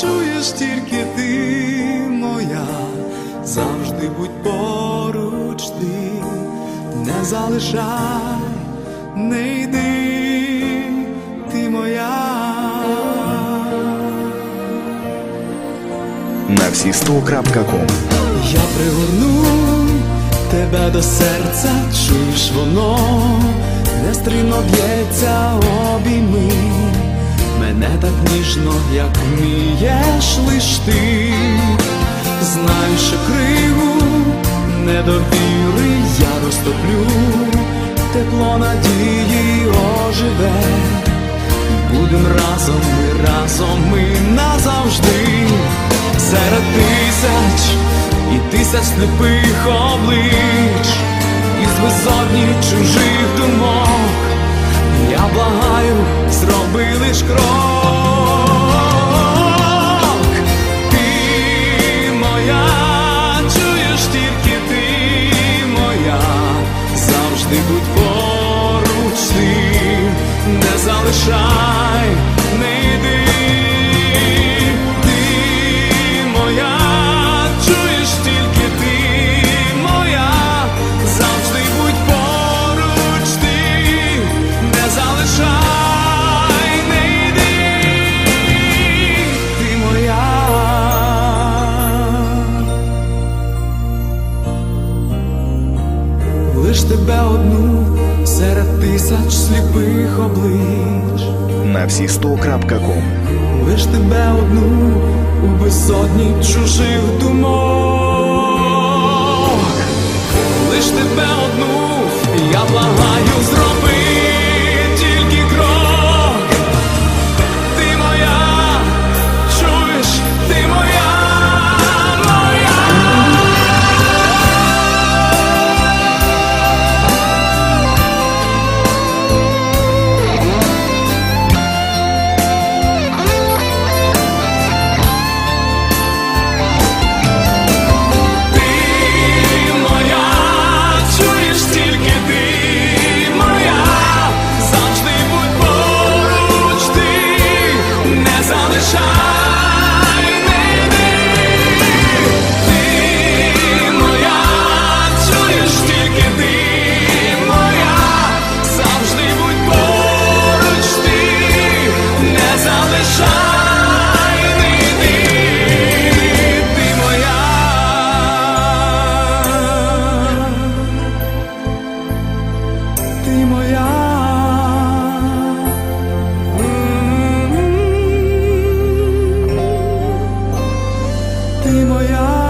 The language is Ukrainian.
чуєш тільки ти моя, завжди будь поруч ти, не залишай, не йди, ти моя. на всі100.ком Я пригорну тебе до серця, чуєш воно, нестрійно б'ється обійми, мене так ніжно, як вмієш лиш ти, знаю, криву недовіри я розтоплю, тепло надії оживе. Будем разом, ми разом, ми назавжди. Серед тисяч і тисяч сліпих облич, із безодні чужих думок, я благаю, зроби лиш крок. Лиш тебе одну серед тисяч сліпих облич, на всі100.ком лиш тебе одну у безсотні чужих думок, ти моя.